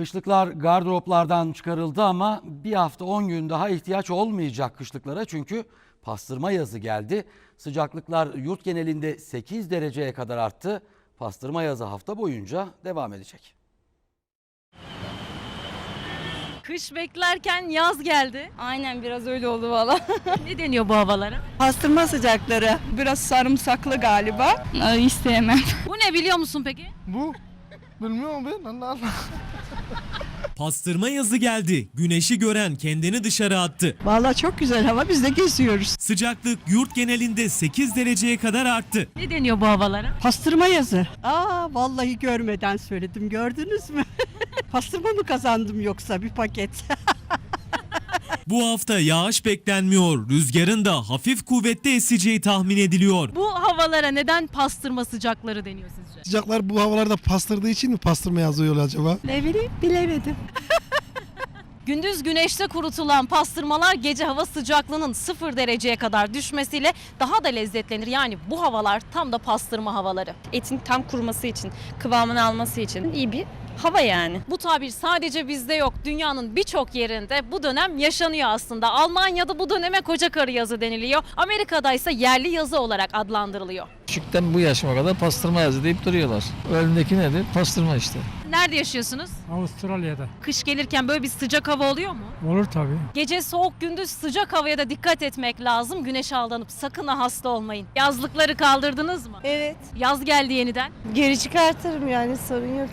Kışlıklar gardıroplardan çıkarıldı ama bir hafta 10 gün daha ihtiyaç olmayacak kışlıklara çünkü pastırma yazı geldi. Sıcaklıklar yurt genelinde 8 dereceye kadar arttı. Pastırma yazı hafta boyunca devam edecek. Kış beklerken yaz geldi. Aynen biraz öyle oldu valla. ne deniyor bu havalara? Pastırma sıcakları. Biraz sarımsaklı galiba. Ay istemem. Bu ne biliyor musun peki? Bu bilmiyorum ben Allah Allah. Pastırma yazı geldi. Güneşi gören kendini dışarı attı. Vallahi çok güzel hava biz de geziyoruz. Sıcaklık yurt genelinde 8 dereceye kadar arttı. Ne deniyor bu havalara? Pastırma yazı. Aa vallahi görmeden söyledim gördünüz mü? Pastırma mı kazandım yoksa bir paket? Bu hafta yağış beklenmiyor. Rüzgarın da hafif kuvvetli eseceği tahmin ediliyor. Bu havalara neden pastırma sıcakları deniyor sizce? Sıcaklar bu havalarda pastırdığı için mi pastırma yazıyor acaba? ne bileyim bilemedim. Gündüz güneşte kurutulan pastırmalar gece hava sıcaklığının 0 dereceye kadar düşmesiyle daha da lezzetlenir. Yani bu havalar tam da pastırma havaları. Etin tam kuruması için, kıvamını alması için iyi bir hava yani. Bu tabir sadece bizde yok. Dünyanın birçok yerinde bu dönem yaşanıyor aslında. Almanya'da bu döneme koca karı yazı deniliyor. Amerika'da ise yerli yazı olarak adlandırılıyor. Küçükten bu yaşıma kadar pastırma yazı deyip duruyorlar. Önündeki nedir? Pastırma işte. Nerede yaşıyorsunuz? Avustralya'da. Kış gelirken böyle bir sıcak hava oluyor mu? Olur tabii. Gece soğuk gündüz sıcak havaya da dikkat etmek lazım. Güneşe aldanıp sakın ha hasta olmayın. Yazlıkları kaldırdınız mı? Evet. Yaz geldi yeniden. Geri çıkartırım yani sorun yok.